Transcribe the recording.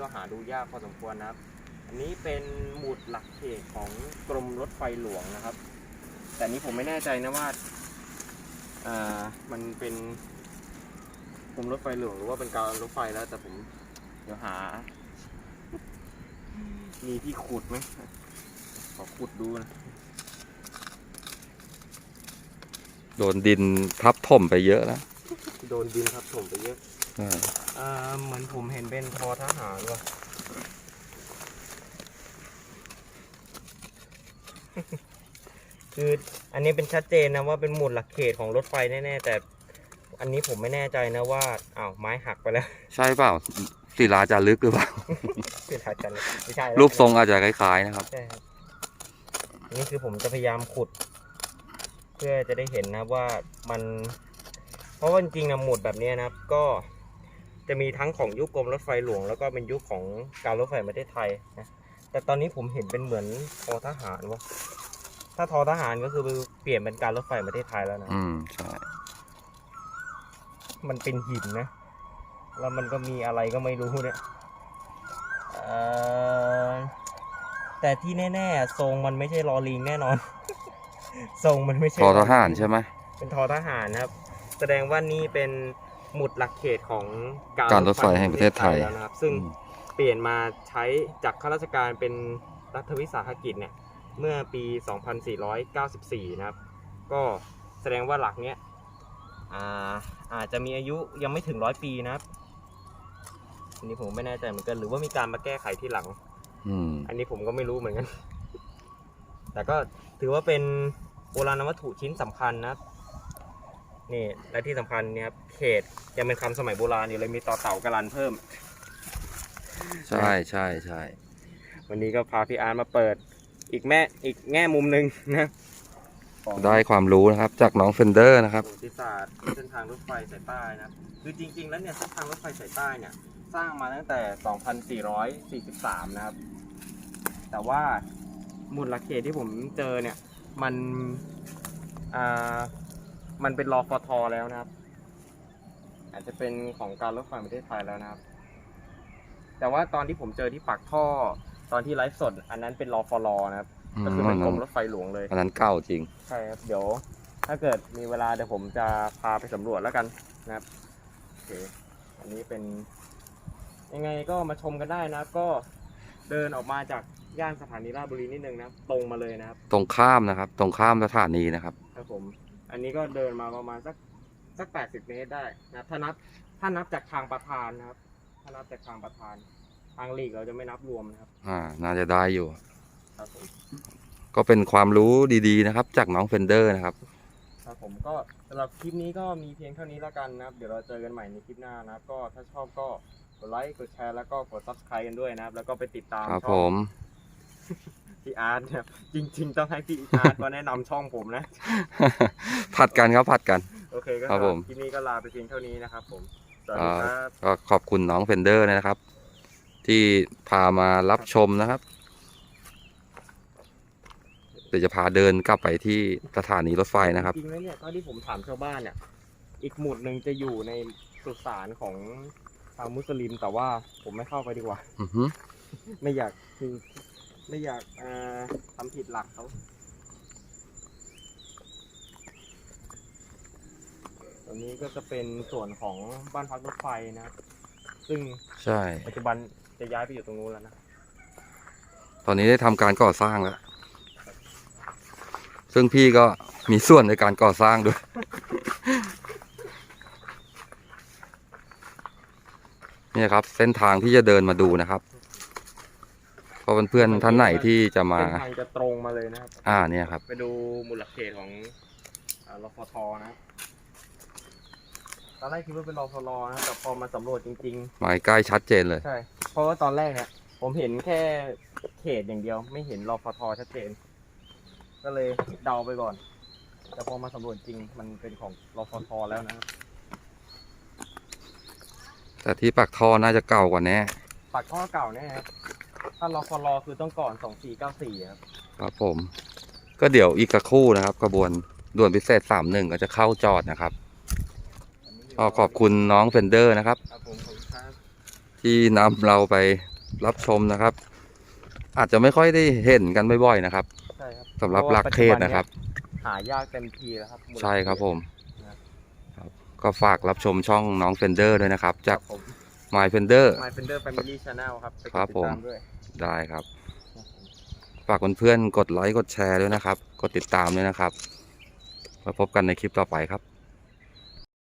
ก็หาดูยากพอสมควรนะครับ อันนี้เป็นหมุดหลักเขตของกรมรถไฟหลวงนะครับ แต่อันนี้ผมไม่แน่ใจนะว่าอ่ามันเป็นกรมรถไฟหลวงหรือว่าเป็นการรถไฟแล้ว แต่ผมเดี๋ยวหา มีที่ขุดไหมขอขุดดูนะโดนดินทับถมไปเยอะแล้ว โดนดินทับถมไปเยอะ อ่าอ่าเหมือนผมเห็นเป็นทอทหารว่ะคืออันนี้เป็นชัดเจนนะว่าเป็นหมุดหลักเขตของรถไฟแน่ๆแต่ อันนี้ผมไม่แน่ใจนะว่าอ้าวไม้หักไปแล้วใช่เปล่าศิลาจารึกหรือเปล่าคือถ่ายกันไม่ใช่แล้วรูปทรงอาจจะคล้ายๆนะครับใช่ครับอันนี่คือผมจะพยายามขุด เพื่อจะได้เห็นนะว่ามัน เพราะว่าจริงๆนะหมุดแบบเนี้ยนะครับ ก็ จะมีทั้งของยุคกรมรถไฟหลวง แล้วก็เป็นยุคของการรถไฟแห่งประเทศไทยนะแต่ตอนนี้ผมเห็นเป็นเหมือนทอทหารวะถ้าทอทหารก็คือเปลี่ยนเป็นการรถไฟแห่งประเทศไทยแล้วนะ อืมใช่ มันเป็นหินนะ แล้วมันก็มีอะไรก็ไม่รู้เนี่ยเอ่อแต่ที่แน่ๆทรงมันไม่ใช่ลอลิงแน่นอน ทรงมันไม่ใช่ทอลทลิงหารใช่ไหมเป็นทอทหารนะครับ แสดงว่านี่เป็น หมุดหลักเขตของการรถไฟแห่งประเทศไทยแล้วนะครับ ซึ่งอืมเปลี่ยนมาใช้จากข้าราชการเป็นรัฐวิสาหกิจเนี่ยเมื่อปี 2494 นะครับ ก็แสดงว่าหลักเนี้ยอ่าอาจจะมีอายุยังไม่ถึงร้อยปีนะครับอันนี้ผมไม่แน่ใจเหมือนกัน หรือว่ามีการมาแก้ไขที่หลังอืมอันนี้ผมก็ไม่รู้เหมือนกัน แต่ก็ถือว่าเป็นโบราณวัตถุชิ้นสำคัญนะครับ นี่และที่สำคัญเนี่ยครับเขตยังเป็นคำสมัยโบราณอยู่เลยมีต่อเต่ากระลันเพิ่ม ใช่ใช่ใช่วันนี้ก็พาพี่อาร์ตมาเปิดอีกแม่อีกแง่มุมหนึ่งนะของได้ความรู้นะครับ จากน้องเฟนเดอร์นะครับ ประวัติศาสตร์เส้นทางรถไฟสายใต้นะครับคือจริง ๆ แล้วเนี่ยเส้นทางรถไฟสายใต้เนี่ย สร้างมาตั้งแต่ 2443 นะครับ แต่ว่าหมุดหลักเขตที่ผมเจอเนี่ย มันอ่า มันเป็นรอฟทแล้วนะครับ อาจจะเป็นของการรถไฟประเทศไทยแล้วนะครับ แต่ว่าตอนที่ผมเจอที่ปากท่อตอนที่ไลฟ์สด อันนั้นเป็นรอฟลนะครับอืมก็คือเป็นกรมรถไฟหลวงเลย อันนั้นเก่าจริง ใช่ครับ เดี๋ยว ถ้าเกิดมีเวลาเดี๋ยวผมจะพาไปสำรวจแล้วกันนะครับโอเคอันนี้เป็น ยังไงก็มาชมกันได้นะครับ ก็เดินออกมาจากย่านสถานีราชบุรีนิดนึงนะครับตรงมาเลยนะครับ ตรงข้ามนะครับ ตรงข้ามสถานีนะครับ ครับผม อันนี้ก็เดินมาประมาณสักสักแปดสิบเมตรได้นะครับถ้านับถ้านับจากทางประธานนะครับ ถ้านับจากทางประธาน ทางลีกเราจะไม่นับรวมนะครับอ่า น่าจะได้อยู่ ครับผม ก็เป็นความรู้ดีๆนะครับ จากน้องเฟนเดอร์นะครับ ครับผมก็สำหรับคลิปนี้ก็มีเพียงเท่านี้แล้วกันนะครับ เดี๋ยวเราเจอกันใหม่ในคลิปหน้านะครับ ก็ถ้าชอบก็กดไลค์กดแชร์แล้วก็กด subscribe กันด้วยนะครับ แล้วก็ไปติดตามครับช่ผอง ม พี่อาร์ตนะครับจริง ๆ ต้องให้พี่อาร์ตมาแนะนำช่องผมนะ ผัดกันครับผัดกัน โอเคก็ครับสำหผรับมคลิปนี้ก็ลาไปเพียงเท่านี้นะครับผม สวัสดีครับ ก็ขอบคุณน้องเฟนเดอร์นะครับ ที่พามารับชมนะครับ เดี๋ยวจะพาเดินกลับไปที่สถานีรถไฟนะครับ จริงๆแล้วเนี่ยเท่าที่ผมถามชาวบ้านเนี่ย อีกหมุดหนึ่งจะอยู่ในสุสานของชาวมุสลิมแต่ว่าผมไม่เข้าไปดีกว่า อือฮึ ไม่อยากคือ ไม่อยากอ่าทำผิดหลักเขาตรงนี้ก็จะเป็นส่วนของบ้านพักรถไฟนะครับซึ่งใช่ ปัจจุบันจะย้ายไปอยู่ตรงนู้นแล้วนะ ตอนนี้ได้ทำการก่อสร้างแล้ว ซึ่งพี่ก็มีส่วนในการก่อสร้างด้วย เนี่ยครับ เส้นทางที่จะเดินมาดูนะครับ เพราะเพื่อนๆท่านไหนที่จะมา เส้นทางจะตรงมาเลยนะครับ อ่าเนี่ยครับ ไปดูมูลหลักเขตของอ่ารฟทนะตอนแรกคิดว่าเป็นรฟลนะแต่พอมาสำรวจจริง หมายใกล้ชัดเจนเลย ๆ ใช่ เพราะว่าตอนแรกเนี่ย ผมเห็นแค่เขตอย่างเดียว ไม่เห็นรฟทชัดเจน ก็เลยเดาไปก่อน แต่พอมาสำรวจจริงมันเป็นของรฟทแล้วนะครับ แต่ที่ปากท่อน่าจะเก่ากว่าแน่ปากท่อเก่าแน่ครับ ถ้ารฟลคือต้องก่อน2494ครับ ครับผม ก็เดี๋ยวอีกสักครู่นะครับกระบวนด่วนพิเศษสามหนึ่งก็จะเข้าจอดนะครับอันนี้ยู่ก็ขอบคุณน้องเฟนเดอร์นะครับ ครับผมขอบคุณครับ ที่นำเราไปรับชมนะครับ อาจจะไม่ค่อยได้เห็นกันบ่อยๆนะครับใช่ครับสำหรับพาะว่าลักเทศนะครับปัจจุบัเยหายากเต็มทีแล้วครับมูลใช่ครับผมนะครับครับ ก็ฝากรับชมช่องน้องเฟนเดอร์ด้วยนะครับคจารักบผม My Fender My Fender Family Channel ครับไปกดครับติดผม ตามด้วยได้ครับครับผมฝากเพื่อนๆกดไลค์กดแชร์ด้วยนะครับ กดติดตามด้วยนะครับมาพบกันในคลิปต่อไปครับ